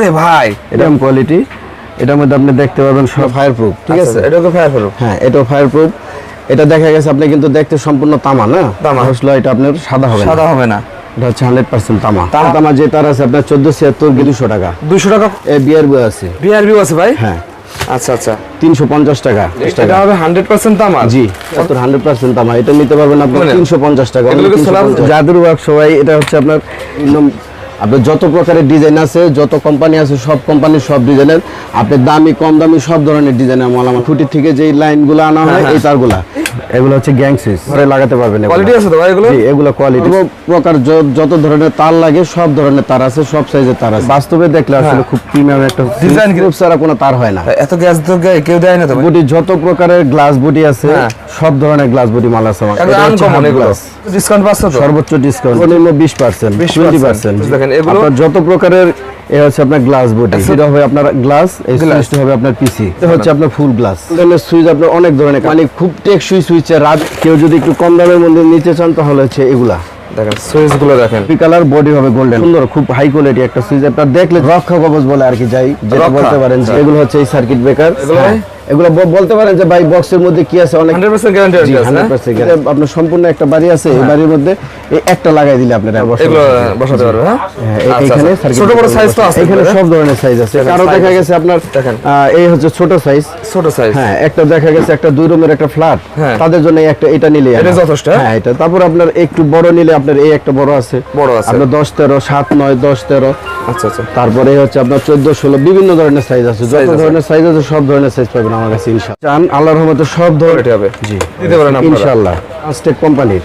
ওরে ভাই। এরকম কোয়ালিটি এটার মধ্যে আপনি দেখতে পাবেন সব ফায়ার প্রুফ ঠিক আচ্ছা, আছে? এটা তো ফায়ার প্রুফ হ্যাঁ এটাও ফায়ার প্রুফ এটা দেখা গেছে আপনি কিন্তু দেখতে সম্পূর্ণ তামা না? তামা। আসলে এটা আপনার সাদা হবে না। সাদা হবে না। এটা হচ্ছে হান্ড্রেড পার্সেন্ট তামা। তামা। যে তার আছে আপনার চোদ্দ ছিয়াত্তর দুশো টাকা? দুশো টাকা? আছে। আছে ভাই? হ্যাঁ। আচ্ছা আচ্ছা। তিনশো পঞ্চাশ টাকা। এটা হবে হান্ড্রেড পার্সেন্ট তামা? জি হান্ড্রেড পার্সেন্ট তামা। এটা নিতে পারবেন আপনি তিনশো পঞ্চাশ টাকা। জাদুর ওয়ার্ক সবাই এটা হচ্ছে আপনার আপনার যত প্রকারের ডিজাইন আছে যত কোম্পানি আছে সব কোম্পানির সব ডিজাইনের আপনি দামি কম দামি সব ধরনের ডিজাইনের মাল আমার খুঁটির থেকে যে লাইনগুলো আনা হয় হ্যাঁ, এই তারগুলা। এগুলো হচ্ছে গ্যাংসিস ঘরে লাগাতে পারবেন কোয়ালিটি আছে তো ভাই এগুলো? এগুলো কোয়ালিটি প্রকার যত ধরনের তার লাগে সব ধরনের তার আছে সব সাইজের তার আছে। বাস্তবে দেখলে আসলে খুব প্রিমিয়াম একটা হ্যাঁ। কি- খুব সারা কোনো তার হয় না। এত গ্যাস তো কেউ দেয় না তো বুটি যত প্রকারের গ্লাস বডি আছে হ্যাঁ। সব ধরনের গ্লাস বডি মাল আছে আমার। ডিসকাউন্ট পাচ্ছে তো? সর্বোচ্চ ডিসকাউন্ট সর্বনিম্ন বিশ পার্সেন্ট 20% পার্সেন্ট দেখেন, এগুলো- আপনার যত প্রকারের এ হচ্ছে আপনার গ্লাস বুটি এটা হবে আপনার গ্লাস এই সুইচটা হবে আপনার পিসি এটা হচ্ছে আপনার ফুল গ্লাস সুইচ আপনার অনেক ধরনের মানে খুব টেকসই রাত কেউ যদি একটু কম দামের মধ্যে নিতে চান তাহলে হচ্ছে এগুলা। দেখেন সুইচগুলো দেখেন কালার বডি হবে গোল্ডেন সুন্দর খুব হাই কোয়ালিটি একটা সুইচ আপনার দেখলে রক্ষা কবচ বলে আর কি যাই যেটা বলতে পারেন আচ্ছা। এগুলো হচ্ছে এই সার্কিট ব্রেকার এগুলো? এগুলো বলতে পারেন যে ভাই বক্সের মধ্যে কি আছে? অনেক হান্ড্রেড পার্সেন্ট গ্যারান্টি আছে 100%। আপনার সম্পূর্ণ একটা বাড়ি আছে এই বাড়ির মধ্যে এই একটা লাগাই দিলে আপনারা এগুলো বসাতে পারবে হ্যাঁ? হ্যাঁ, আচ্ছা, আচ্ছা। ছোট বড় সাইজ তো আছে এখানে সব ধরনের সাইজ আছে। কারও দেখা গেছে আপনার এই হচ্ছে ছোট সাইজ ছোট সাইজ হ্যাঁ একটা দেখা গেছে একটা দুই রুমের একটা ফ্ল্যাট হ্যাঁ। তাদের জন্য একটা এটা নিলে এটা যথেষ্ট, হ্যাঁ? হ্যাঁ এটা তারপর আপনার একটু বড় নিলে আপনার এই একটা বড় আছে। বড় আছে। আপনার দশ তেরো সাত নয় দশ তেরো। আচ্ছা আচ্ছা। তারপরে হচ্ছে আপনার চোদ্দ ষোলো বিভিন্ন ধরনের সাইজ আছে। যত ধরনের সাইজ আছে সব ধরনের সাইজ পাবেন। আমার কাছে ইনশাআল্লাহ। চান আল্লাহর রহমতে সব ধরনের হবে। জি। দিতে পারেন আপনারা। ইনশাআল্লাহ। আস্টেক কোম্পানির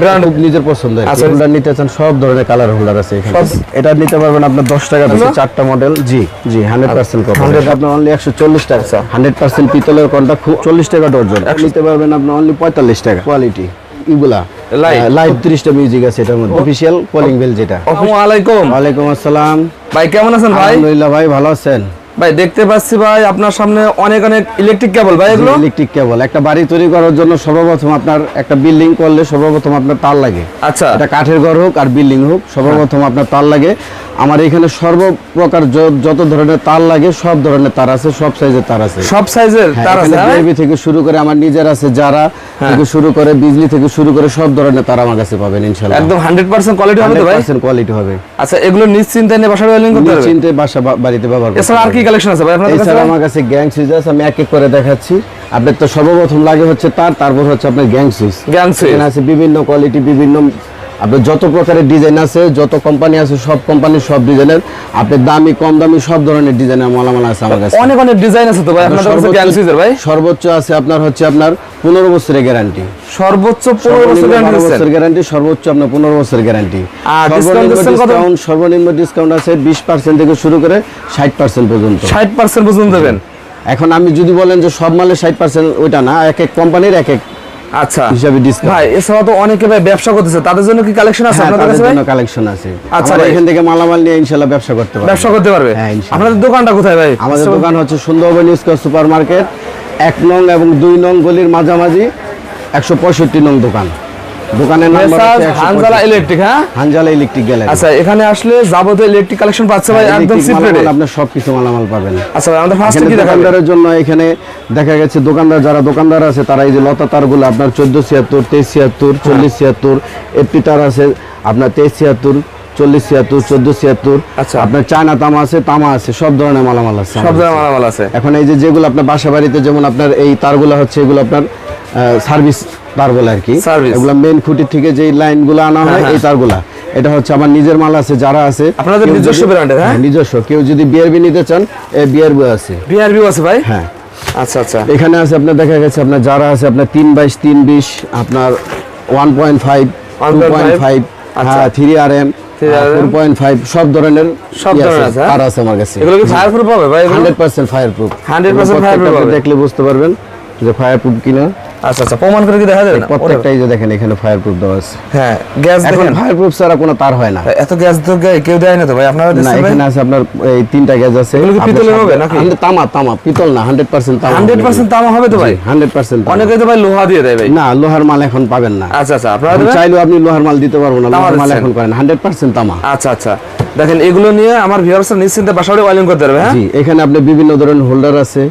ব্র্যান্ড নিজের পছন্দ আচ্ছা। হোল্ডার নিতে চান সব ধরনের কালার হোল্ডার আছে এখানে। এটা নিতে পারবেন আপনার দশ টাকা পিসে চারটা মডেল জি। জি হান্ড্রেড পার্সেন্ট হান্ড্রেড আপনার অনলি একশো চল্লিশ টাকা। আচ্ছা। হান্ড্রেড পার্সেন্ট পিতলের কোনটা খুব চল্লিশ টাকা ডর্জন নিতে পারবেন আপনার অনলি পঁয়তাল্লিশ টাকা। কোয়ালিটি ইগুলা Light। লাইভ তিরিশটা মিউজিক আছে এটার মধ্যে। অফিসিয়াল কলিং বেল যেটা। আসসালামু আলাইকুম। ওয়ালাইকুম আসসালাম। ভাই কেমন আছেন ভাই? আলহামদুলিল্লাহ ভাই ভালো আছেন? ভাই দেখতে পাচ্ছি ভাই আপনার সামনে অনেক অনেক ইলেকট্রিক কেবল ভাই এগুলো? ইলেকট্রিক কেবল একটা বাড়ি তৈরি করার জন্য সর্বপ্রথম আপনার একটা বিল্ডিং করলে সর্বপ্রথম আপনার তার লাগে। আচ্ছা। এটা কাঠের ঘর হোক আর বিল্ডিং হোক সর্বপ্রথম আপনার তার লাগে। আমার এখানে সর্বপ্রকার যত ধরনের তার লাগে সব ধরনের তার আছে সব সাইজের তার আছে। সব সাইজের হ্যাঁ, তার আছে হ্যাঁ? থেকে শুরু করে আমার নিজের আছে যারা থেকে শুরু করে বিজলি থেকে শুরু করে সব ধরনের তার আমার কাছে পাবেন ইনশাআল্লাহ একদম হান্ড্রেড পার্সেন্ট কোয়ালিটি হবে তো ভাই? 100% কোয়ালিটি হবে। আচ্ছা এগুলো নিশ্চিন্তে নিয়ে বাসা ওয়েলিং করতে পারবে নিশ্চিন্তে বাসা বাড়িতে ব্যবহার করতে এছাড়া আর কি কালেকশন আছে ভাই আপনাদের কাছে? এছাড়া আমার কাছে গ্যাং সুইচ আছে আমি এক এক করে দেখাচ্ছি। আপনার তো সর্বপ্রথম লাগে হচ্ছে তার তারপর হচ্ছে আপনার গ্যাং সুইচ গ্যাং সুইচ আছে বিভিন্ন কোয়ালিটি বিভিন্ন আপনার যত প্রকারের ডিজাইন আছে যত কোম্পানি আছে সব কোম্পানির সব ডিজাইনের আপনি দামি কম দামি সব ধরনের ডিজাইনের মালামাল আছে আমার কাছে। অনেক অনেক ডিজাইন আছে তো ভাই আপনাদের কাছে গ্যাং সুইচের ভাই? সর্বোচ্চ আছে আপনার হচ্ছে আপনার পনেরো বছরের গ্যারান্টি সর্বোচ্চ পনেরো বছর গ্যারান্টি গ্যারান্টি সর্বোচ্চ আপনার পনেরো বছরের গ্যারান্টি আর? ডিসকাউন্ট সর্বনিম্ন ডিসকাউন্ট আছে বিশ পার্সেন্ট থেকে শুরু করে ষাট পার্সেন্ট পর্যন্ত। ষাট পার্সেন্ট পর্যন্ত দেবেন? এখন আমি যদি বলেন যে সব মালে ষাট পার্সেন্ট ওইটা না এক এক কোম্পানির এক এক আচ্ছা। হিসাবে ডিসকাউন্ট ভাই এছাড়া তো অনেকে ভাই ব্যবসা করতেছে। তাদের জন্য কি কালেকশন আছে হ্যাঁ আপনাদের কাছে ভাই? জন্য কালেকশন আছে। আচ্ছা এখান থেকে মালামাল নিয়ে ইনশাল্লাহ ব্যবসা করতে পারবে। ব্যবসা করতে পারবে? হ্যাঁ, ইনশাআল্লাহ। আপনাদের দোকানটা কোথায় ভাই? আমাদের দোকান হচ্ছে সুন্দরবন স্কোয়ার সুপার মার্কেট এক নং এবং দুই নং গলির মাঝামাঝি একশো পঁয়ষট্টি নং দোকান। দোকানের নাম্বার হানজালা ইলেকট্রিক হ্যাঁ? হানজালা ইলেকট্রিক গ্যালারি আচ্ছা এখানে আসলে যাবতীয় ইলেকট্রিক কালেকশন পাচ্ছে ভাই একদম চিপ রেটে আপনার সবকিছু মালামাল পাবেন। আচ্ছা আমাদের ফার্স্টে কি দোকানদারের জন্য এখানে দেখা গেছে দোকানদার যারা দোকানদার আছে তারা এই যে লতা তারগুলো আপনার চোদ্দ ছিয়াত্তর তেইশ ছিয়াত্তর চল্লিশ ছিয়াত্তর এপি তার আছে আপনার তেইশ ছিয়াত্তর চল্লিশ ছিয়াত্তর চোদ্দ ছিয়াত্তর আচ্ছা। আপনার চায়না তামা আছে তামা আছে সব ধরনের মালামাল আছে সব ধরনের। মালামাল আছে। এখন এই যে যেগুলো আপনার বাসা বাড়িতে যেমন আপনার এই তারগুলো হচ্ছে এগুলো আপনার সার্ভিস তার বলে আর কি। এগুলো মেন খুঁটির থেকে যে লাইনগুলো আনা হয় হ্যাঁ, এই তারগুলা। এটা হচ্ছে আমার নিজের মাল আছে যারা আছে আপনাদের নিজস্ব এর, হ্যাঁ? নিজস্ব। কেউ যদি বিআরবি নিতে চান এই বিআরবি আছে। বিআরবিও আছে ভাই? হ্যাঁ। আচ্ছা আচ্ছা। এখানে আছে আপনার দেখা গেছে আপনার যারা আছে আপনার তিন বাইশ তিন বিশ আপনার one point five 1.5 point five. আচ্ছা। হ্যাঁ থ্রি আর এম সব ধরনের সব ধরনের আছে, আছে, হ্যাঁ? আমার কাছে। এগুলো কি ফায়ার প্রুফ হবে ভাই এগুলো? Hundred percent fire proof 100% fireproof হবে। দেখলে বুঝতে পারবেন যে ফায়ার প্রুফ কিনা। আচ্ছা আচ্ছা প্রমাণ করে কি দেখা যাবে না? প্রত্যেকটাই যে দেখেন এখানে ফায়ার প্রুফ দেওয়া আছে। হ্যাঁ গ্যাস দেখেন। ফায়ার প্রুফ ছাড়া কোনো তার হয় না। এত গ্যাস তো কেউ দেয় না তো ভাই আপনারা না এখানে আছে আপনার এই তিনটা গ্যাস আছে। এগুলো কি পিতলের হবে নাকি? তামা তামা পিতল না হান্ড্রেড পার্সেন্ট তামা হান্ড্রেড পার্সেন্ট তামা হবে তো ভাই? হান্ড্রেড পার্সেন্ট অনেকে তো ভাই লোহা দিয়ে দেয় ভাই। না লোহার মাল এখন পাবেন না। আচ্ছা আচ্ছা আপনারা? চাইলেও আপনি লোহার মাল দিতে পারব না লোহার মাল এখন করেন হান্ড্রেড পার্সেন্ট তামা। আচ্ছা আচ্ছা দেখেন এগুলো নিয়ে আমার ভিউয়ার্সরা নিশ্চিন্তে বাসাবাড়ি ওয়াইলিং করতে পারবে হ্যাঁ? জি এখানে আপনি বিভিন্ন ধরনের হোল্ডার আছে।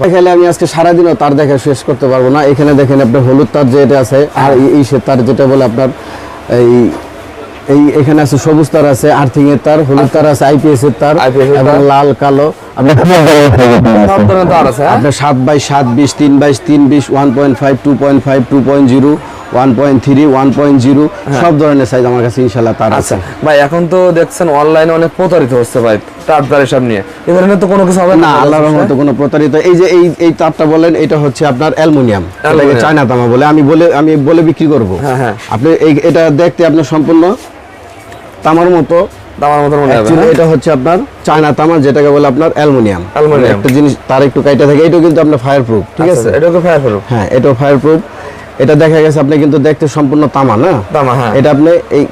এখানে আমি আজকে সারাদিনও তার দেখা শেষ করতে পারব না। এখানে দেখেন আপনার হলুদ তার যেটা আছে আর এই- সে তার যেটা বলে আপনার এই এই এখানে আছে সবুজ তার আছে আর্থিং এর তার হলুদ তার আছে আইপিএস এর তার এবং। লাল কালো। হ্যাঁ? আপনার সাত বাই সাত বিশ তিন বাইশ তিন বিশ one point five two point five two point zero one point three one point zero সব ধরনের সাইজ আমার কাছে ইনশাল্লাহ তার আচ্ছা আছে। ভাই এখন তো দেখছেন অনলাইনে অনেক প্রতারিত হচ্ছে ভাই তার তার এসব নিয়ে। এ ধরনের তো কোনো কিছু হবে না আল্লাহর রহমতে কোনো প্রতারিত। এই যে এই এই তারটা বলেন এটা হচ্ছে আপনার অ্যালুমিনিয়াম। এটাকে চায়না তামা বলে। আমি বলে আমি বলে বিক্রি করব। হ্যাঁ, হ্যাঁ। আপনি এই এটা দেখতে আপনার সম্পূর্ণ তামার মতো। দামার মতো মনে হবে হ্যাঁ? এটা হচ্ছে আপনার চায়না তামা যেটাকে বলে আপনার অ্যালুমিনিয়াম। অ্যালুমিনিয়াম। একটা জিনিস তার একটু কাইটা থাকে এটাও কিন্তু আপনার ফায়ার প্রুফ ঠিক আচ্ছা, আছে? এটা তো ফায়ার প্রুফ হ্যাঁ এটাও ফায়ার প্রুফ এটা দেখা গেছে আপনি কিন্তু দেখতে সম্পূর্ণ তামা না? তামা, হ্যাঁ। এটা আপনি এই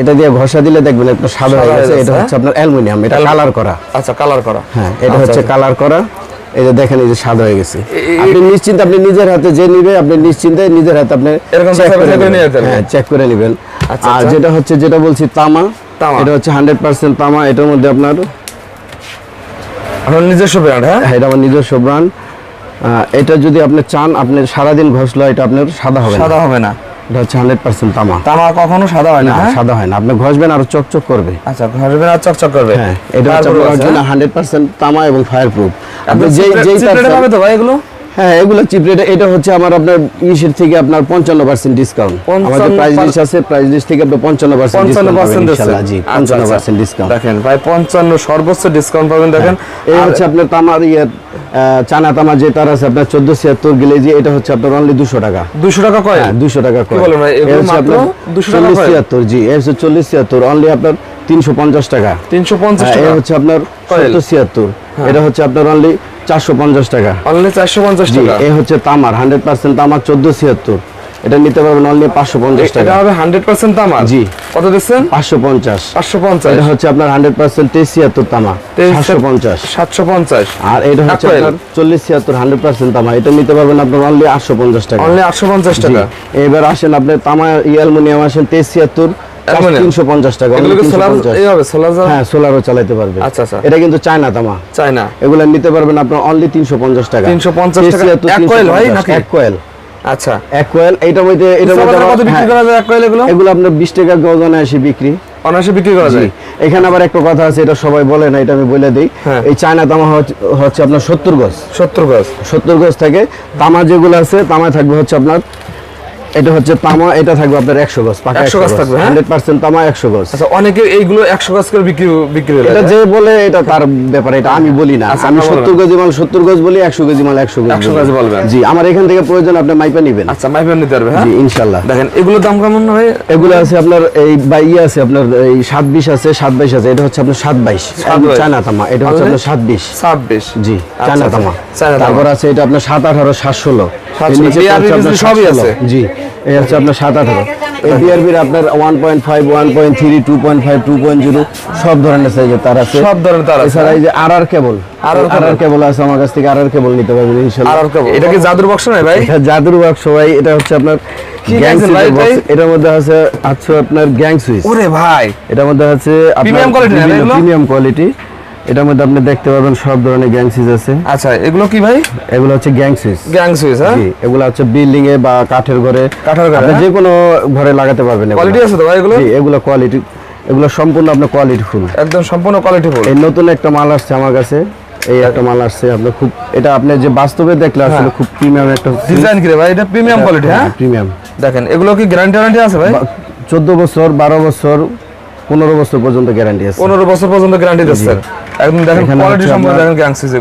এটা দিয়ে ঘষা দিলে দেখবেন একটা সাদা হয়ে গেছে। এটা হচ্ছে আপনার অ্যালুমিনিয়াম এটা কালার করা। আচ্ছা কালার করা। হ্যাঁ এটা হচ্ছে আচ্ছা। কালার করা। এই যে দেখেন এই যে সাদা হয়ে গেছে। আপনি নিশ্চিন্তে আপনি নিজের হাতে যে নিবে আপনি নিশ্চিন্তে নিজের হাতে আপনি হ্যাঁ চেক করে নেবেন। আচ্ছা, আর আচ্ছা। যেটা হচ্ছে যেটা বলছি তামা। তামা। এটা হচ্ছে হান্ড্রেড পার্সেন্ট তামা। এটার মধ্যে আপনার আপনার নিজস্ব ব্র্যান্ড হ্যাঁ? হ্যাঁ, এটা আমার নিজস্ব ব্রান্ড এটা যদি আপনি চান আপনি সারাদিন ঘষলো এটা আপনার সাদা হবে সাদা হবে না। এটা হচ্ছে হান্ড্রেড পার্সেন্ট তামা। তামা কখনো সাদা হয় না হ্যাঁ? সাদা হয় না। আপনি ঘষবেন আর চকচক করবে। আচ্ছা ঘষবেন আর চকচক করবে। হ্যাঁ এটা হচ্ছে আপনার আছে, অরিজিনাল? হান্ড্রেড পার্সেন্ট তামা এবং ফায়ার প্রুফ আপনি যেই যেই তো ভাই এগুলো? হ্যাঁ এগুলো চিপ রেটে এটা হচ্ছে আমার আপনার ইসের থেকে আপনার পঞ্চান্ন পার্সেন্ট ডিসকাউন্ট আমাদের প্রাইস লিস্ট আছে প্রাইস লিস্ট থেকে আপনি পঞ্চান্ন পার্সেন্ট পঞ্চান্ন ডিসকাউন্ট পার্সেন্ট জি পঞ্চান্ন পার্সেন্ট ডিসকাউন্ট দেখেন ভাই পঞ্চান্ন সর্বোচ্চ ডিসকাউন্ট পাবেন দেখেন। এই হচ্ছে আপনার তামার ইয়ে চানা তামা যে তার আছে আপনার চোদ্দ ছিয়াত্তর গিলেজি এটা হচ্ছে আপনার অনলি দুশো টাকা। দুশো টাকা কয় হ্যাঁ দুশো টাকা করে বলেন ভাই, এগুলো মাত্র আপনার 200 টাকা চল্লিশ ছিয়াত্তর জি এ হচ্ছে চল্লিশ ছিয়াত্তর অনলি আপনার তিনশো পঞ্চাশ টাকা। তিনশো পঞ্চাশ হ্যাঁ, টাকা? হচ্ছে আপনার। সত্তর ছিয়াত্তর। এটা হচ্ছে আপনার অনলি চারশো পঞ্চাশ টাকা। অনলি চারশো পঞ্চাশ টাকা? এ হচ্ছে তামার হান্ড্রেড পার্সেন্ট তামার চোদ্দ ছিয়াত্তর। এটা নিতে পারবেন অনলি পাঁচশো পঞ্চাশ এটা হবে হান্ড্রেড পার্সেন্ট তামার? জি। কত দিচ্ছেন? পাঁচশো পঞ্চাশ। পাঁচশো পঞ্চাশ। এটা হচ্ছে আপনার হান্ড্রেড পার্সেন্ট তেইশ ছিয়াত্তর তামা সাতশো পঞ্চাশ। সাতশো পঞ্চাশ। আর এটা হচ্ছে আপনার চল্লিশ ছিয়াত্তর হান্ড্রেড পার্সেন্ট তামা এটা নিতে পারবেন আপনার অনলি আটশো পঞ্চাশ টাকা। অনলি আটশো পঞ্চাশ। টাকা? এবার আসেন আপনি তামা অ্যালুমিনিয়াম আসেন তেইশ ছিয়াত্তর। তিনশো পঞ্চাশ টাকা এগুলো কি সোলার 350 এই হবে সোলার হ্যাঁ সোলারও চালাতে পারবে। আচ্ছা, আচ্ছা। এটা কিন্তু চায়না তামা। চাই এগুলো নিতে পারবেন আপনার অনলি তিনশো পঞ্চাশ টাকা। 350 টাকা। এক coil ভাই 350, নাকি? এক কোয়েল আচ্ছা। এক কোয়েল এইটার মধ্যে এটার মধ্যে কত আবার- বিক্রি করা যায় এক কয়েল এগুলো? এগুলো আপনার বিশ টাকা গজনে আসে বিক্রি। অনায়াসে বিক্রি করা যায়? এখানে আবার একটা কথা আছে এটা সবাই বলে না এটা আমি বলে দিই। হ্যাঁ। এই চায়না তামা হচ্ছে- হচ্ছে আপনার সত্তর গজ। সত্তর গজ। সত্তর গজ থাকে তামা যেগুলো আছে তামা থাকবে হচ্ছে আপনার এটা হচ্ছে তামা এটা থাকবে আপনার 100 গজ পাকা 100 গজ থাকবে 100% হ্যাঁ? তামা 100 গজ। আচ্ছা অনেকে এইগুলো 100 গজ করে বিক্রি বিক্রি করে এটা যে হ্যাঁ? বলে এটা তার ব্যাপারে এটা আমি বলি না। আচ্ছা, আমি 70 গজ মাল 70 গজ বলি 100 গজ মাল 100 গজ 100 গজ বলবেন। জি আমার এখান থেকে প্রয়োজন আপনি মাইপা নেবেন। আচ্ছা মাইপা নিতে পারবে হ্যাঁ? জি ইনশাআল্লাহ। দেখেন এগুলো দাম কেমন ভাই? এগুলো আছে আপনার এই বাই ইয়ে আছে আপনার এই 720 আছে 722 আছে এটা হচ্ছে আপনার 722 চায়না তামা এটা হচ্ছে আপনার 720 720 জি আচ্ছা, আচ্ছা, চায়না তামা। তারপর আছে এটা আপনার 718 716 সবই আছে। জি এই হচ্ছে আপনার সাত আঠারো এই বিআরবির আপনার one point five one point three two point five two point zero সব ধরনের সাইজের তার আছে। সব ধরনের তার আছে, এছাড়া এই যে আর আর কেবল আর আর কেবল আছে আমার কাছ থেকে আর আর কেবল নিতে পারবেন ইনশাল্লাহ আর আর কেবল। এটা কি জাদুর বক্স নয় ভাই? এটা জাদুর বাক্স সবাই এটা হচ্ছে আপনার গ্যাং সুইচ এটার মধ্যে আছে আছে আপনার গ্যাং সুইচ ওরে ভাই। এটার মধ্যে আছে quality প্রিমিয়াম কোয়ালিটি এটার মধ্যে আপনি দেখতে পাবেন সব ধরনের গ্যাং সুইচ আছে। আচ্ছা এগুলো কি ভাই? এগুলো হচ্ছে গ্যাং সুইচ গ্যাং সুইচ হ্যাঁ এগুলো হচ্ছে বিল্ডিং এ বা কাঠের ঘরে। কাঠের ঘরে, আপনি হ্যাঁ? যে কোনো ঘরে লাগাতে পারবেন কোয়ালিটি আছে তো ভাই এগুলো? জি এগুলো কোয়ালিটি এগুলো সম্পূর্ণ আপনার কোয়ালিটি ফুল একদম সম্পূর্ণ কোয়ালিটি ফুল এই নতুন একটা মাল আসছে আমার কাছে। এই একটা মাল আসছে আপনি খুব এটা আপনি যে বাস্তবে দেখলে আসলে হ্যাঁ। খুব প্রিমিয়াম একটা ডিজাইন কি রে ভাই? এটা প্রিমিয়াম কোয়ালিটি হ্যাঁ? প্রিমিয়াম দেখেন এগুলো কি গ্যারান্টি ওয়ারেন্টি আছে ভাই? চোদ্দ বছর বারো বছর পনেরো বছর পর্যন্ত গ্যারান্টি আছে। পনেরো বছর পর্যন্ত গ্যারান্টি দিচ্ছেন একদম দেখেন কোয়ালিটি আপনার- দেখেন সুইচ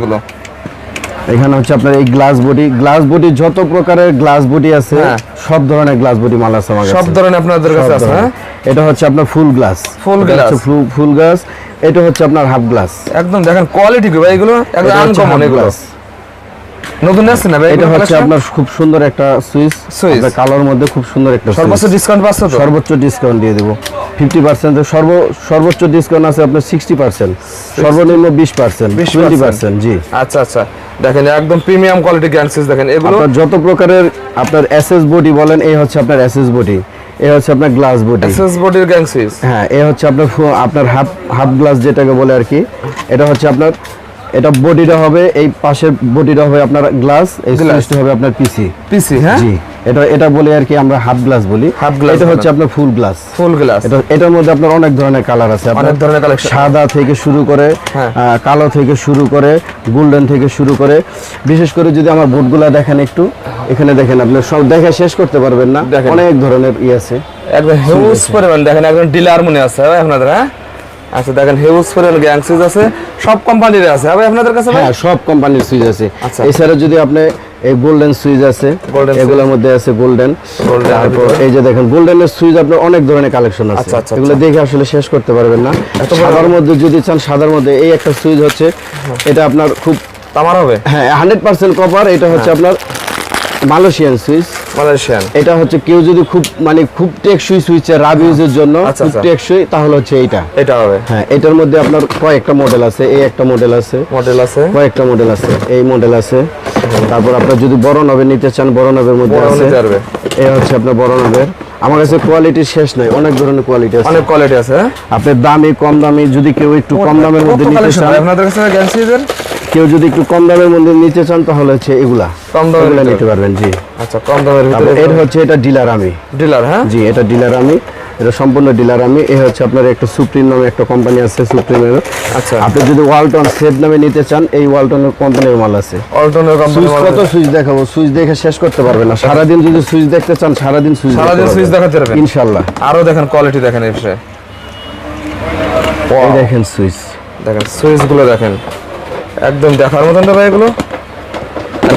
এখানে হচ্ছে আপনার এই গ্লাস বডি গ্লাস বডি যত প্রকারের গ্লাস বডি আছে হ্যাঁ। সব ধরনের গ্লাস বডি মাল আছে আমার সব ধরনের আপনাদের কাছে আছে হ্যাঁ? এটা হচ্ছে আপনার full glass Full glass। Full glass এটা হচ্ছে আপনার হাফ গ্লাস একদম দেখেন কোয়ালিটি কি ভাই এগুলো? একদম আনকমন এগুলো। নতুন আসছে না ভাই এটা হচ্ছে আপনার খুব সুন্দর একটা সুইচ। Switch। কালোর মধ্যে খুব সুন্দর একটা সর্বোচ্চ। ডিসকাউন্ট পাচ্ছে তো? সর্বোচ্চ ডিসকাউন্ট দিয়ে দেবো। ফিফটি পার্সেন্ট সর্ব সর্বোচ্চ ডিসকাউন্ট আছে আপনার সিক্সটি পার্সেন্ট সর্বনিম্ন বিশ পার্সেন্ট 20% টোয়েন্টি পার্সেন্ট জি। আচ্ছা আচ্ছা। দেখেন একদম প্রিমিয়াম কোয়ালিটি গ্যাং সুইচ দেখেন এগুলো যত প্রকারের আপনার এসএস বডি বলেন এই হচ্ছে আপনার এসএস বডি এ হচ্ছে আপনার গ্লাস বডি এসএস বডির হ্যাঁ এ হচ্ছে আপনার আপনার হাফ হাফ গ্লাস যেটাকে বলে আর কি এটা হচ্ছে আপনার এটা বডিটা হবে এই পাশের বডিটা হবে আপনার গ্লাস এই হবে আপনার পিসি পিসি হ্যাঁ? জি। এটা এটা বলে আর কি আমরা হাফ গ্লাস বলি। Half glass এটা হচ্ছে আপনার ফুল গ্লাস ফুল গ্লাস এটা এটার মধ্যে আপনার অনেক ধরনের কালার আছে। অনেক ধরনের কালেকশন সাদা থেকে শুরু করে হ্যাঁ। কালো থেকে শুরু করে গোল্ডেন থেকে শুরু করে। বিশেষ করে যদি আমার বোটগুলা দেখেন একটু এখানে দেখেন আপনি সব দেখে শেষ করতে পারবেন না। অনেক ধরনের ই আছে। একদম হিউজ পরিমাণ। দেখেন একদম ডিলার মনে আছে। আপনাদের হ্যাঁ? আচ্ছা দেখেন হিউজ পরিমাণ গ্যাং সুইচ আছে। সব কোম্পানির আছে। ভাই আপনাদের কাছে হ্যাঁ সব কোম্পানির সুইচ আছে। আচ্ছা। এছাড়া যদি আপনি এই গোল্ডেন সুইচ আছে। এগুলোর মধ্যে আছে গোল্ডেন এর তারপর এই যে দেখেন গোল্ডেনের সুইচ আপনার অনেক ধরনের কালেকশন আছে। আচ্ছা, আচ্ছা, এগুলো দেখে আসলে শেষ করতে পারবেন না। সাদার মধ্যে যদি চান সাদার মধ্যে এই একটা সুইচ হচ্ছে এটা আপনার খুব তামার হবে? হ্যাঁ হান্ড্রেড পার্সেন্ট কপার এটা হচ্ছে হ্যাঁ। আপনার মালয়েশিয়ান সুইচ। মালয়েশিয়ান। এটা হচ্ছে কেউ যদি খুব মানে খুব টেকসই সুইচ রাব ইউজের জন্য আচ্ছা, খুব আচ্ছা। টেকসই তাহলে হচ্ছে এইটা। এটা হবে। হ্যাঁ এটার মধ্যে আপনার কয়েকটা মডেল আছে এই একটা মডেল আছে। মডেল আছে। কয়েকটা মডেল আছে এই মডেল আছে। তারপর আপনার যদি বড় নবের নিতে চান বড় নবের মধ্যে আছে। এই হচ্ছে আপনার বড় নবের। আমার কাছে কোয়ালিটি শেষ নাই অনেক ধরনের কোয়ালিটি আছে। অনেক কোয়ালিটি আছে হ্যাঁ? আপনার দামি কম দামি যদি কেউ একটু কম দামের মধ্যে নিতে চান আপনাদের কাছে গ্যাং সুইচের কেউ যদি একটু কম দামের মধ্যে নিতে চান তাহলে হচ্ছে এগুলা। কম এগুলা নিতে পারবেন জি। আচ্ছা কম দামের ভিতরে এর হচ্ছে এটা ডিলার আমি। ডিলার হ্যাঁ? জি এটা ডিলার আমি। এটা সম্পূর্ণ ডিলার আমি। এই হচ্ছে আপনার একটা সুপ্রিম নামে একটা কোম্পানি আছে সুপ্রিমের। আচ্ছা। আপনি যদি ওয়ালটন সেট নামে নিতে চান এই ওয়ালটনের কোম্পানির মাল আছে। অল্টনের কোম্পানি সুইচ কত সুইচ দেখাবো? সুইচ দেখে শেষ করতে পারবেন না। সারাদিন যদি সুইচ দেখতে চান সারাদিন সুইচ সারাদিন সুইচ দেখাতে পারবেন? ইনশাল্লাহ আরও দেখেন কোয়ালিটি দেখেন এই বিষয়ে দেখেন সুইচ দেখেন সুইচগুলো দেখেন। একদম দেখার মতন তো ভাই এগুলো।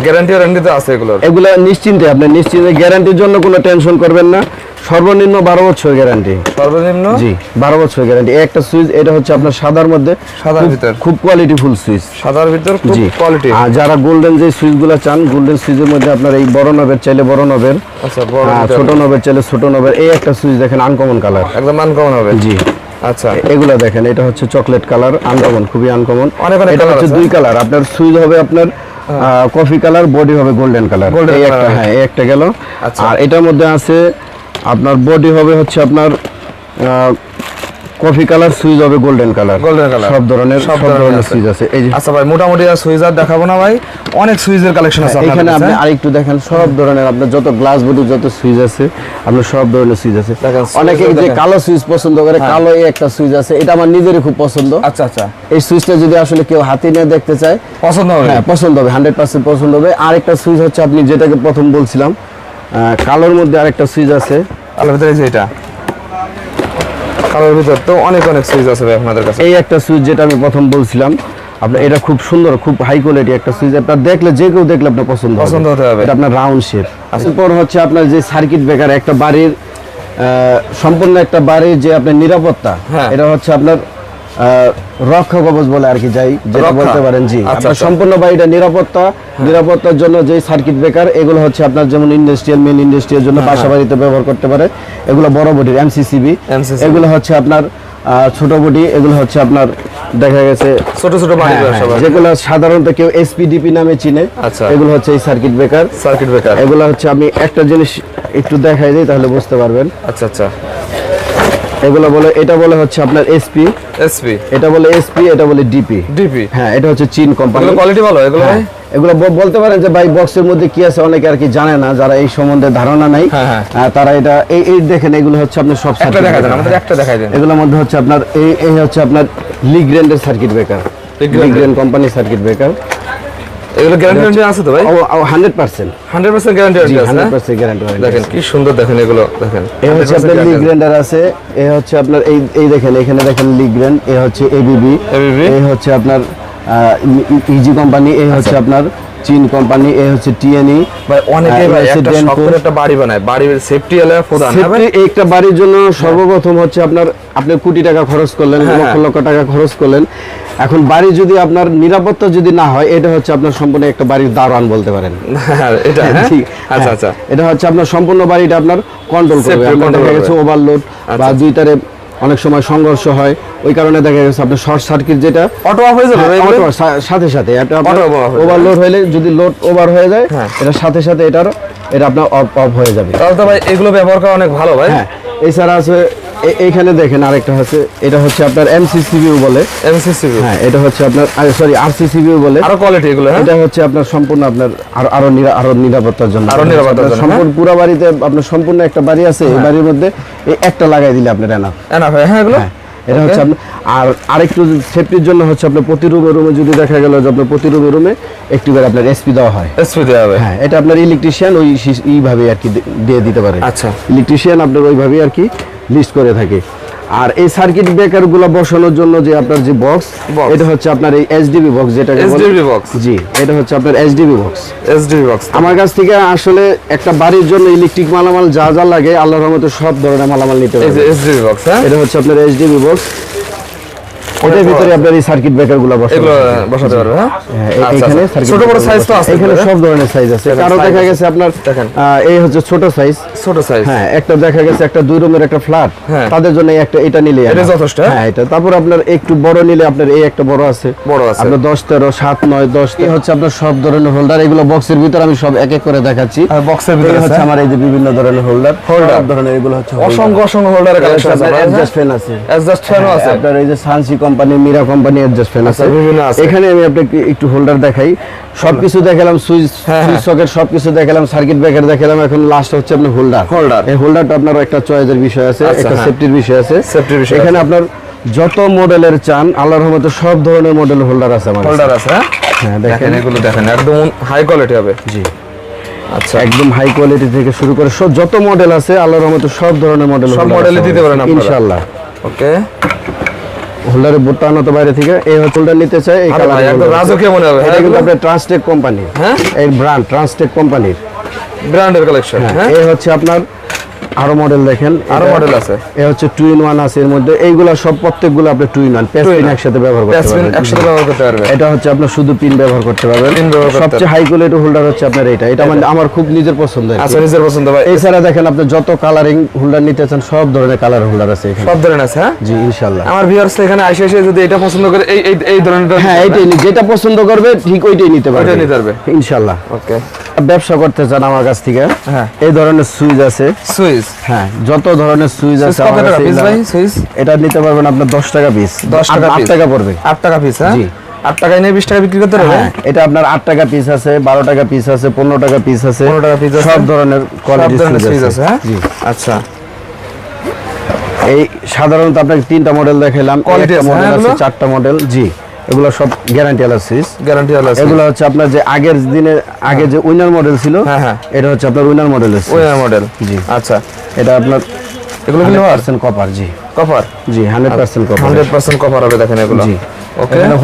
গ্যারান্টি ওয়ারেন্টি তো আছে এগুলোর। এগুলা নিশ্চিন্তে আপনি নিশ্চিন্তে গ্যারান্টির জন্য কোনো টেনশন করবেন না। সর্বনিম্ন বারো বছর গ্যারান্টি সর্বনিম্ন? জি বারো বছর গ্যারান্টি একটা সুইচ এটা হচ্ছে আপনার সাদার মধ্যে সাদার ভিতর। খুব কোয়ালিটি ফুল সুইচ। সাদার ভিতর খুব জি। কোয়ালিটি আর যারা গোল্ডেন যে সুইচগুলো চান গোল্ডেন সুইচের মধ্যে আপনার এই বড় নবের চাইলে বড় নবের আচ্ছা বড় ছোট নবের চাইলে ছোট নবের এই একটা সুইচ দেখেন আনকমন কালার একদম আনকমন হবে। জি। আচ্ছা। এগুলা দেখেন এটা হচ্ছে চকলেট কালার আনকমন খুবই আনকমন অনেক অনেক এটা হচ্ছে দুই কালার আপনার সুইচ হবে আপনার কফি কালার বডি হবে গোল্ডেন কালার এই একটা হ্যাঁ এই একটা গেল। আচ্ছা। আর এটার মধ্যে আছে আপনার বডি হবে হচ্ছে আপনার কফি কালার সুইচ হবে গোল্ডেন কালার। Golden colour। সব ধরনের সব ধরনের ধরনের আছে। সুইচ আছে। এই যে আচ্ছা ভাই মোটামুটি আর সুইচ আর দেখাবো না ভাই। অনেক সুইচের কালেকশন আছে এখানে আপনি আরেকটু দেখেন সব ধরনের আপনার যত গ্লাস বডি যত সুইচ আছে আপনার সব ধরনের সুইচ আছে। অনেকে যে কালো সুইচ পছন্দ করে কালো এই একটা সুইচ আছে। এটা আমার নিজেরই খুব পছন্দ। আচ্ছা আচ্ছা। এই সুইচটা যদি আসলে কেউ হাতে নিয়ে দেখতে চায় পছন্দ হবে। হ্যাঁ পছন্দ হবে হান্ড্রেড পার্সেন্ট পছন্দ হবে। আরেকটা সুইচ হচ্ছে আপনি যেটাকে প্রথম বলছিলাম কালোর মধ্যে আরেকটা সুইচ আছে। ভিতরে যে এটা। কালোর ভিতর তো অনেক অনেক সুইচ আছে ভাই আপনাদের কাছে। এই একটা সুইচ যেটা আমি প্রথম বলছিলাম আপনার এটা খুব সুন্দর খুব হাই কোয়ালিটি একটা সুইচ। আপনার দেখলে যে কেউ দেখলে আপনার পছন্দ পছন্দ হতে হবে। এটা আপনার রাউন্ড শেপ এরপর হচ্ছে আপনার যে সার্কিট ব্রেকার একটা বাড়ির সম্পূর্ণ একটা বাড়ির যে আপনার নিরাপত্তা হ্যাঁ। এটা হচ্ছে আপনার রক্ষা কবচ বলে আর কি যাই যেটা বলতে পারেন জি। আচ্ছা, আপনার আচ্ছা। সম্পূর্ণ বাড়িটা নিরাপত্তা নিরাপত্তার জন্য যে সার্কিট ব্রেকার এগুলো হচ্ছে আপনার যেমন ইন্ডাস্ট্রিয়াল জন্য হ্যাঁ, বাসা বাড়িতে ব্যবহার করতে পারে। এগুলো বড় বডির এমসিসিবি এগুলো হচ্ছে আপনার ছোট বডি এগুলো হচ্ছে আপনার দেখা গেছে ছোট ছোট বাড়ি হ্যাঁ, হ্যাঁ, যেগুলো সাধারণত কেউ এসপিডিপি নামে চিনে আচ্ছা। এগুলো হচ্ছে এই সার্কিট ব্রেকার সার্কিট ব্রেকার এগুলো হচ্ছে আমি একটা জিনিস একটু দেখাই দিই তাহলে বুঝতে পারবেন। আচ্ছা আচ্ছা। এগুলো বলে এটা বলে হচ্ছে আপনার এসপি এসপি এটা বলে এসপি এটা বলে ডিপি ডিপি হ্যাঁ এটা হচ্ছে চীন কোম্পানি কোয়ালিটি ভালো এগুলো এগুলো বলতে পারেন যে ভাই বক্সের মধ্যে কি আছে অনেকে আর কি জানে না যারা এই সম্বন্ধে ধারণা নাই। হ্যাঁ, হ্যাঁ। তারা এটা এই এই দেখেন এগুলো হচ্ছে আপনার সব একটা দেখা দেন আমাদের একটা দেখাই দেন। এগুলোর মধ্যে হচ্ছে আপনার এই এই হচ্ছে আপনার লিগ্রেন্ডের সার্কিট ব্রেকার? লিগ্রেন্ড কোম্পানির সার্কিট ব্রেকার এগুলো গ্যারান্টি আছে তো ভাই? Hundred percent hundred percent guarantee আছে হান্ড্রেড না? পার্সেন্ট গ্যারান্টি দেখেন কি সুন্দর দেখেন এগুলো দেখেন। এই হচ্ছে 100% আপনার লি গ্র্যান্ডার আছে। এই হচ্ছে আপনার এই এই দেখেন এখানে দেখেন লিগ্রেন্ড এই হচ্ছে এবিবি এই হচ্ছে আপনার ইজি কোম্পানি এই হচ্ছে আপনার চীন কোম্পানি এই হচ্ছে টিএনই ভাই অনেকে হ্যাঁ, ভাই একটা। শখ করে একটা বাড়ি বানায় বাড়ির সেফটি এলাকা প্রধান হ্যাঁ? সেফটি একটা বাড়ির জন্য সর্বপ্রথম হচ্ছে আপনার আপনি কোটি টাকা খরচ করলেন হ্যাঁ, লক্ষ লক্ষ টাকা খরচ করলেন এখন বাড়ি যদি আপনার নিরাপত্তা যদি না হয় এটা হচ্ছে আপনার সম্পূর্ণ একটা বাড়ির দারোয়ান বলতে পারেন হ্যাঁ, এটা হ্যাঁ? ঠিক আচ্ছা হ্যাঁ, আচ্ছা এটা হচ্ছে আপনার সম্পূর্ণ বাড়িটা আপনার কন্ট্রোল করবে দেখা গেছে ওভারলোড বা আচ্ছা। দুইটারে অনেক সময় সংঘর্ষ হয়। ওই কারণে দেখা গেছে আপনার শর্ট সার্কিট যেটা অটো অফ হয়ে যাবে সা- সাথে সাথে। এটা হয়ে। ওভারলোড হলে যদি লোড ওভার হয়ে যায় হ্যাঁ। এটা সাথে সাথে এটার এটা আপনার অফ অফ হয়ে যাবে। তাহলে তো ভাই এগুলো ব্যবহার করা অনেক ভালো ভাই। হ্যাঁ এছাড়া আছে এ- এইখানে দেখেন আরেকটা আছে এটা হচ্ছে আপনার এমসিসিবিউ বলে। এমসিসিবি হ্যাঁ এটা হচ্ছে আপনার সরি আরসিসিবিউ বলে। আরও কোয়ালিটি এগুলো হ্যাঁ? এটা হচ্ছে আপনার সম্পূর্ণ আপনার আরও আরও নিরা- আরও নিরাপত্তার জন্য। আরও নিরাপত্তার জন্য, হ্যাঁ? সম্পূর্ণ পুরো বাড়িতে আপনার সম্পূর্ণ একটা বাড়ি আছে এই বাড়ির মধ্যে এই একটা লাগাই দিলে আপনার এনা এনা ভাই হ্যাঁ এগুলো? হ্যাঁ। এটা হচ্ছে আপনার আর আরেকটু সেফটির জন্য হচ্ছে আপনার প্রতি রুমে রুমে যদি দেখা গেল যে আপনার প্রতি রুমে রুমে একটু করে আপনার এসপি দেওয়া হয়। এসপি দেওয়া হবে। হ্যাঁ এটা আপনার ইলেকট্রিশিয়ান ওই এইভাবে আর কি দিয়ে দিতে পারে। আচ্ছা। ইলেকট্রিশিয়ান আপনার ওইভাবেই আর কি লিস্ট করে থাকে। আর এই সার্কিট ব্রেকারগুলো বসানোর জন্য যে আপনার যে বক্স। এটা হচ্ছে আপনার এই এসডিবি বক্স যেটা এসডিবি বক্স জি এটা হচ্ছে আপনার এসডিবি বক্স এসডিবি বক্স আমার কাছ থেকে আসলে একটা বাড়ির জন্য ইলেকট্রিক মালামাল যা যা লাগে আল্লাহর রহমতে সব ধরনের মালামাল নিতে পারবে এসডিবি বক্স হ্যাঁ? এটা হচ্ছে আপনার এসডিবি বক্স ওটার ভিতরে আপনার এই সার্কিট ব্রেকারগুলো। বসাতে পারবে হ্যাঁ? হ্যাঁ, আচ্ছা, এখানে আচ্ছা। ছোট বড় সাইজ তো আছে এখানে সব ধরনের সাইজ আছে। কারও দেখা গেছে আপনার এই হচ্ছে ছোট সাইজ ছোট সাইজ হ্যাঁ একটা দেখা গেছে একটা দুই রুমের একটা ফ্ল্যাট হ্যাঁ। তাদের জন্য একটা এটা নিলে এটা যথেষ্ট, হ্যাঁ? হ্যাঁ এটা। তারপর আপনার একটু বড় নিলে আপনার এই একটা বড় আছে। বড় আছে। আপনার দশ তেরো সাত নয় দশ এই হচ্ছে আপনার সব ধরনের হোল্ডার এগুলো বক্সের ভিতর আমি সব এক এক করে দেখাচ্ছি। বক্সের ভিতরে হচ্ছে আমার এই যে বিভিন্ন ধরনের হোল্ডার। সব ধরনের এগুলো হচ্ছে অসংখ্য অসংখ্য হোল্ডারের কালেকশন আছে অ্যাডজাস্ট ফ্যান আছে। অ্যাডজাস্ট ফ্যানও হ্যাঁ, আছে আপনার এই যে সানসি কোম্পানি মীরা কোম্পানি অ্যাডজাস্ট ফ্যান আছে। আচ্ছা, বিভিন্ন আছে। এখানে আমি আপনাকে একটু হোল্ডার দেখাই। সবকিছু দেখালাম সুইচ হ্যাঁ, সুইচ সকেট সবকিছু দেখালাম সার্কিট ব্রেকার দেখালাম এখন লাস্ট হচ্ছে আপনার হোল্ডার Holder। এই হোল্ডারটা আপনার একটা চয়েসের বিষয় আছে আচ্ছা, একটা হ্যাঁ। সেফটির বিষয় আছে। Safety র বিষয় এখানে আপনার যত মডেলের চান আল্লাহর রহমতে সব ধরনের মডেল হোল্ডার আছে আমার হোল্ডার আছে হ্যাঁ? হ্যাঁ দেখেন। দেখেন এগুলো দেখেন একদম হাই কোয়ালিটি হবে। জি। আচ্ছা। একদম হাই কোয়ালিটি থেকে শুরু করে সব যত মডেল আছে আল্লাহর রহমতে সব ধরনের মডেল সব মডেলই দিতে পারেন আপনারা। ইনশাআল্লাহ। ওকে হোল্ডারের বোর্ডটা আনতে বাইরে থেকে। এই হোল্ডার নিতে চাই এই কালার রাজকীয় মনে হবে, এটা হ্যাঁ, কিন্তু আপনার ট্রান্সটেক কোম্পানি হ্যাঁ? এই ব্র্যান্ড ট্রান্সটেক কোম্পানির ব্র্যান্ডের কালেকশন হ্যাঁ? এই হচ্ছে আপনার আরও মডেল দেখেন। আরও মডেল আছে। এই হচ্ছে টু ইন ওয়ান আছে এর মধ্যে। এইগুলা সব প্রত্যেকগুলো আপনি টু ইন ওয়ান পেস পিন একসাথে ব্যবহার করতে পারবেন। একসাথে ব্যবহার করতে পারবে এটা হচ্ছে আপনার শুধু পিন ব্যবহার করতে পারবেন। সবচেয়ে হাই কোয়ালিটি হোল্ডার হচ্ছে আপনার এটা এটা। মানে আমার খুব নিজের পছন্দ আচ্ছা নিজের পছন্দ ভাই। এছাড়া দেখেন আপনি যত কালারিং হোল্ডার নিতে চান সব ধরনের কালার হোল্ডার আছে এখানে। সব ধরনের আছে হ্যাঁ? জি ইনশাআল্লাহ। আমার ভিউয়ার্স এখানে আইসে এসে যদি এটা পছন্দ করে এই এই এই ধরনের হ্যাঁ এইটাই যেটা পছন্দ করবে ঠিক ওইটাই নিতে পারবে। ওইটাই নিতে পারবে। ইনশাআল্লাহ। ওকে ব্যবসা করতে চান আমার কাছ থেকে হ্যাঁ। এই ধরনের সুইচ আছে। সুইচ হ্যাঁ যত ধরনের সুইচ আছে কত টাকা পিস ভাই? সুইচ এটা নিতে পারবেন আপনার দশ টাকা পিস 10 টাকা আট টাকা পড়বে। আট টাকা পিস হ্যাঁ? জি। আট টাকায় নিয়ে বিশ টাকা বিক্রি করতে পারবে হ্যাঁ এটা আপনার আট টাকা পিস আছে বারো টাকা পিস আছে পনেরো টাকা পিস আছে। 15 টাকা piece আছে। সব ধরনের সব কোয়ালিটি সুইচ আছে। হ্যাঁ? জি। আচ্ছা। এই সাধারণত আপনাকে তিনটা মডেল দেখাইলাম। এই একটা মডেল হ্যাঁ, আছে চারটা মডেল জি। এগুলো সব গ্যারান্টি আলা সুইচ গ্যারান্টি আলা আছে এগুলো হচ্ছে আপনার যে আগের দিনে আগে যে উইনার মডেল ছিল হ্যাঁ, হ্যাঁ। এটা হচ্ছে আপনার উইনার মডেল ওই মডেল জি। আচ্ছা। এটা আপনার এগুলো কি লোহার পার্সেন্ট কপার জি। কপার জি hundred percent copper hundred percent copper হবে দেখেন এগুলো। জি। ওকে এখানে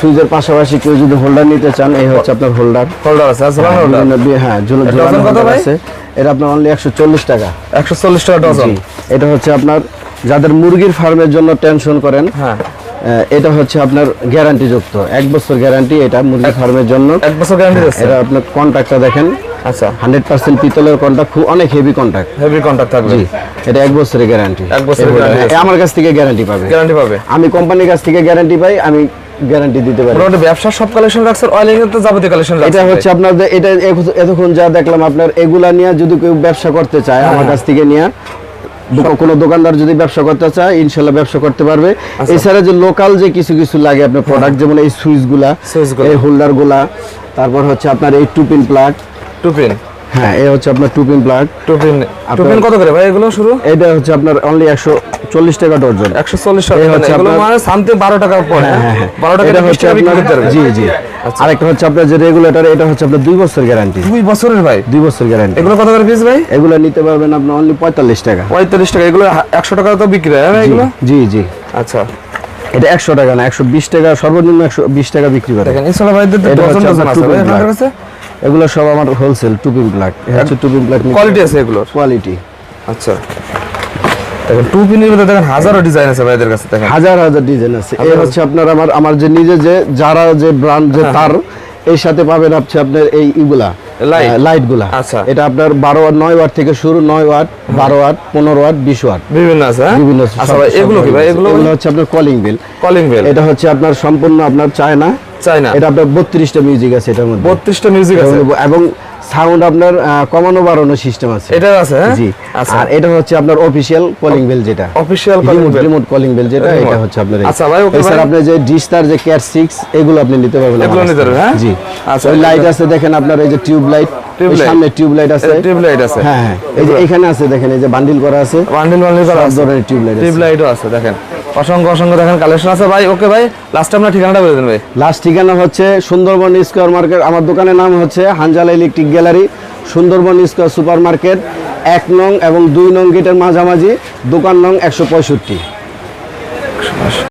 সুইচের পাশাপাশি কেউ যদি হোল্ডার নিতে চান এই হচ্ছে আপনার হোল্ডার হোল্ডার আছে হোল্ডার হ্যাঁ ঝুল- ঝুলানো কত আছে। এটা আপনার অনলি একশো চল্লিশ টাকা। একশো চল্লিশ টাকা ডজন এটা হচ্ছে আপনার যাদের মুরগির ফার্মের জন্য টেনশন করেন হ্যাঁ। এটা হচ্ছে আপনার গ্যারান্টি যুক্ত। এক বছর গ্যারান্টি এটা মুরগি ফার্মের জন্য। এক বছর গ্যারান্টি আছে এটা আপনার কন্ট্যাক্টটা দেখেন। আচ্ছা। হান্ড্রেড পার্সেন্ট পিতলের কন্ট্যাক্ট খুব অনেক হেভি কন্ট্যাক্ট হেভি কন্ট্যাক্ট থাকবে। জি এটা এক বছরের গ্যারান্টি এক বছরের আছে। আমার কাছ থেকে গ্যারান্টি পাবে। গ্যারান্টি পাবে। আমি কোম্পানির কাছ থেকে গ্যারান্টি পাই আমি গ্যারান্টি দিতে পারি। মোটামুটি ব্যবসার সব কালেকশন রাখছে অয়েলিং এর তো যাবতীয় কালেকশন রাখছে। এটা হচ্ছে আপনার এটা এতক্ষণ যা দেখলাম আপনার এগুলা নিয়ে যদি কেউ ব্যবসা করতে চায় আমার কাছ থেকে নিয়ে কোনো দোকানদার যদি ব্যবসা করতে চায় ইনশাল্লাহ ব্যবসা করতে পারবে আচ্ছা। এছাড়া যে লোকাল যে কিছু কিছু লাগে আপনার প্রোডাক্ট যেমন এই সুইচগুলা Switch গুলা। এই হোল্ডারগুলা তারপর হচ্ছে আপনার এই টুপিন প্লাগ টুপিন হ্যাঁ এই হচ্ছে আপনার টুপিন প্লাগ। টুপিন টুপিন কত করে ভাই এগুলো শুরু? এটা হচ্ছে আপনার অনলি একশো চল্লিশ টাকা ডর্জন। একশো চল্লিশ টাকা হচ্ছে এগুলো মানে সামথিং বারো টাকা পড়ে হ্যাঁ হ্যাঁ বারো টাকা এটা হচ্ছে আপনার জি জি। আচ্ছা। আরেকটা হচ্ছে আপনার যে রেগুলেটর এটা হচ্ছে আপনার দুই বছর গ্যারান্টি দুই বছরের ভাই? দুই বছর গ্যারান্টি এগুলো কত করে পিস ভাই? এগুলো নিতে পারবেন আপনি অনলি পঁয়তাল্লিশ টাকা। পঁয়তাল্লিশ টাকা। এগুলো একশো টাকা তো বিক্রি হয় এগুলো? জি জি। আচ্ছা। এটা একশো টাকা না একশো বিশ টাকা সর্বনিম্ন একশো বিশ টাকা বিক্রি করে। দেখেন ইনশাল্লাহ ভাইদের ডজন ডজন আপনার আছে এগুলো সব আমার হোলসেল টুপি ব্ল্যাক হচ্ছে টুপি ব্ল্যাক কোয়ালিটি আছে এগুলোর? কোয়ালিটি আচ্ছা। দেখেন টুপি পিনের ভিতরে দেখেন হাজারো ডিজাইন আছে ভাইদের কাছে দেখেন। হাজার হাজার ডিজাইন আছে। এই হচ্ছে আপনার আমার আমার যে নিজে যে যারা যে ব্র্যান্ড যে হ্যাঁ, তার এর সাথে পাবেন হচ্ছে আপনার এই ইগুলা। লাইটগুলা আচ্ছা। এটা আপনার বারো ওয়াট নয় ওয়াট থেকে শুরু নয় ওয়াট বারো ওয়াট পনেরো ওয়াট বিশ ওয়াট। বিভিন্ন আছে হ্যাঁ? বিভিন্ন আচ্ছা এগুলো কি ভাই? এগুলো হচ্ছে আপনার কলিং বিল কলিং বেল এটা হচ্ছে আপনার সম্পূর্ণ আপনার চায়না। চাই না এটা আপনার বত্রিশটা মিউজিক আছে এটার মধ্যে। বত্রিশটা মিউজিক আছে? এবং সাউন্ড আপনার কমানো বাড়ানো সিস্টেম আছে। এটা আছে হ্যাঁ? জি। আচ্ছা। আর এটা হচ্ছে আপনার অফিসিয়াল কলিং বেল যেটা। Official calling bell remote calling bell যেটা এটা হচ্ছে আপনার আচ্ছা ভাই, এছাড়া ভাই। আপনার যে ডিস্টার যে ক্যাট সিক্স এগুলো আপনি নিতে পারবেন এগুলো নিতে পারবেন, হ্যাঁ? জি। আচ্ছা, ওই লাইট আছে দেখেন আপনার এই যে টিউব লাইট সামনে টিউব লাইট আছে। টিউব লাইট আছে। হ্যাঁ হ্যাঁ এই যে এখানে আছে দেখেন এই যে বান্ডিল করা আছে। বান্ডিল বান্ডিল করা আছে। টিউব লাইট টিউব লাইটও আছে দেখেন। অসংখ্য অসংখ্য দেখেন কালেকশন আছে। ভাই ওকে ভাই লাস্ট আপনার ঠিকানাটা বলে দেন ভাই। লাস্ট ঠিকানা হচ্ছে সুন্দরবন স্কোয়ার মার্কেট। আমার দোকানের নাম হচ্ছে Hanzala electric gallery, Sundarban square super market এক নং এবং দুই নং গেটের মাঝামাঝি, দোকান নং একশো পঁয়ষট্টি।